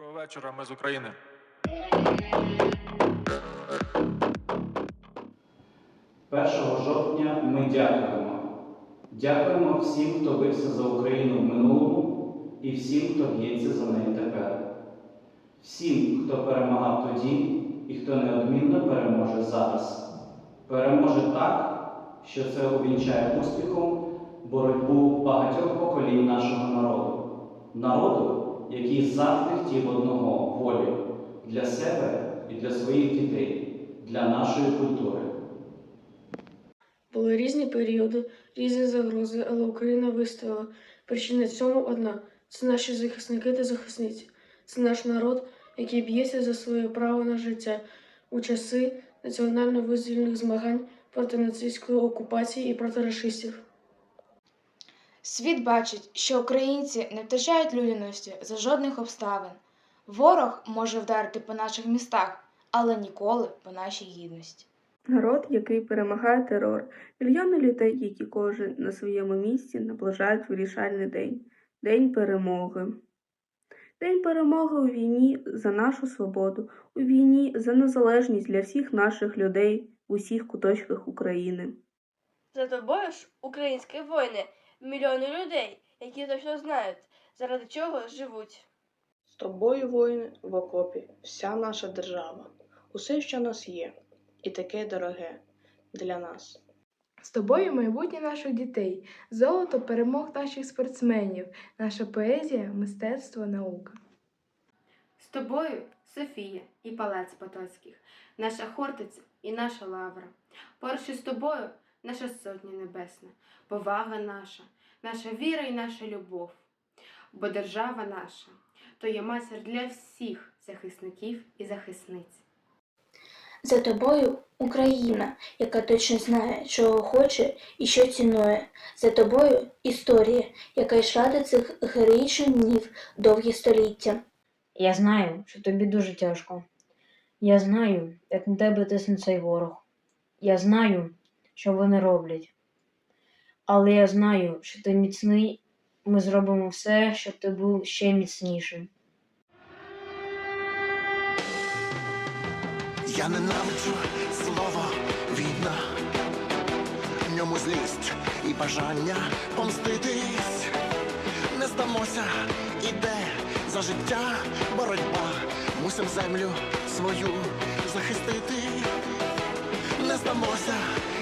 Доброго вечора, ми з України. Першого жовтня ми дякуємо. Дякуємо всім, хто бився за Україну в минулому, і всім, хто б'ється за неї тепер. Всім, хто перемагав тоді і хто неодмінно переможе зараз. Переможе так, що це увінчає успіхом боротьбу багатьох поколінь нашого народу. Народу, який завжди хотів одного волі для себе і для своїх дітей, для нашої культури. Були різні періоди, різні загрози, але Україна вистояла. Причина цьому одна це наші захисники та захисниці. Це наш народ, який б'ється за своє право на життя у часи національно-визвольних змагань проти нацистської окупації і проти расистів. Світ бачить, що українці не втрачають людяності за жодних обставин. Ворог може вдарити по наших містах, але ніколи по нашій гідності. Народ, який перемагає терор, мільйони людей, які кожен на своєму місці наближають вирішальний день День перемоги. День перемоги у війні за нашу свободу, у війні за незалежність для всіх наших людей в усіх куточках України. За тобою ж, українські воїни, мільйони людей, які точно знають, заради чого живуть. З тобою, воїни, в окопі, вся наша держава, усе, що в нас є, і таке дороге для нас. З тобою майбутнє наших дітей, золото перемог наших спортсменів, наша поезія, мистецтво, наука. З тобою Софія і палац Потоцьких, наша Хортиця і наша лавра. Поруч із тобою наша сотня небесна, повага наша, наша віра і наша любов. Бо держава наша то є матір для всіх захисників і захисниць. За тобою Україна, яка точно знає, чого хоче і що цінує. За тобою історія, яка йшла до цих героїчних днів довгі століття. Я знаю, що тобі дуже тяжко. Я знаю, як на тебе тисне цей ворог. Я знаю, що вони роблять. Але я знаю, що ти міцний, ми зробимо все, щоб ти був ще міцнішим. Я ненавиджу слово війна, в ньому злість і бажання помститись. Не здамося, іде за життя боротьба. Мусим землю свою захистити. Не здамося,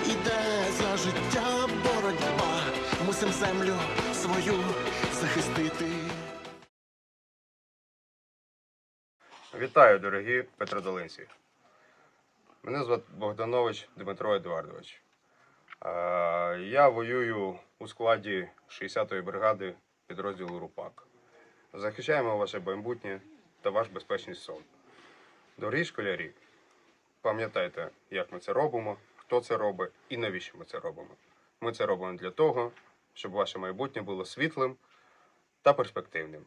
іде за життя боротьба. Мусим землю свою захистити. Вітаю, дорогі петродолинці. Мене звати Богданович Дмитро Едуардович. Я воюю у складі 60-ї бригади підрозділу РУПАК. Захищаємо ваше майбутнє та ваш безпечний сон. Дорогі школярі, пам'ятайте, як ми це робимо, хто це робить і навіщо ми це робимо. Ми це робимо для того, щоб ваше майбутнє було світлим та перспективним.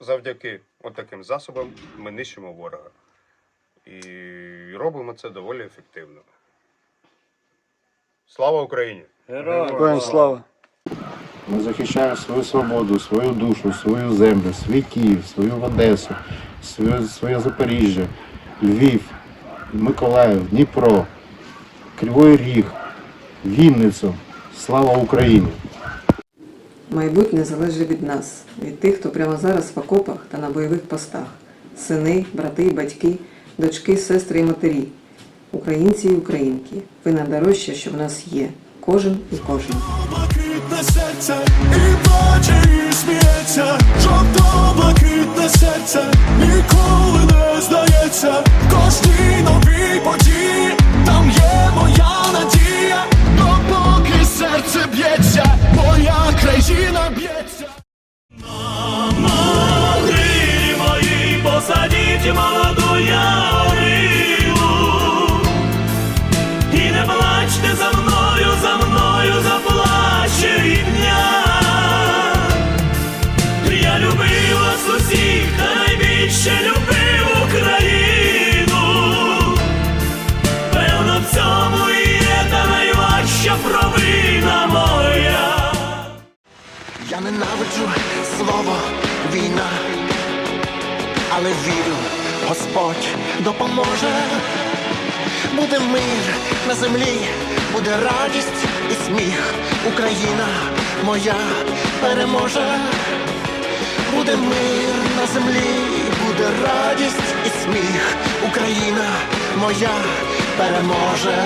Завдяки отаким засобам ми нищимо ворога. І робимо це доволі ефективно. Слава Україні! Героям слава! Ми захищаємо свою свободу, свою душу, свою землю, свій Київ, свою Одесу, своє, своє Запоріжжя, Львів, Миколаїв, Дніпро, Кривий Ріг, Вінницю. Слава Україні! Майбутнє залежить від нас, від тих, хто прямо зараз в окопах та на бойових постах. Сини, брати, батьки, дочки, сестри і матері. Українці і українки. Ви найдорожче, що в нас є. Кожен і кожен. Блакитне серце і плаче, і сміється, жовто-блакитне серце Я ненавиджу слово війна. але вірю, Господь допоможе. Буде мир на землі, буде радість і сміх. Україна моя переможе. Буде мир на землі, буде радість і сміх. Україна моя переможе.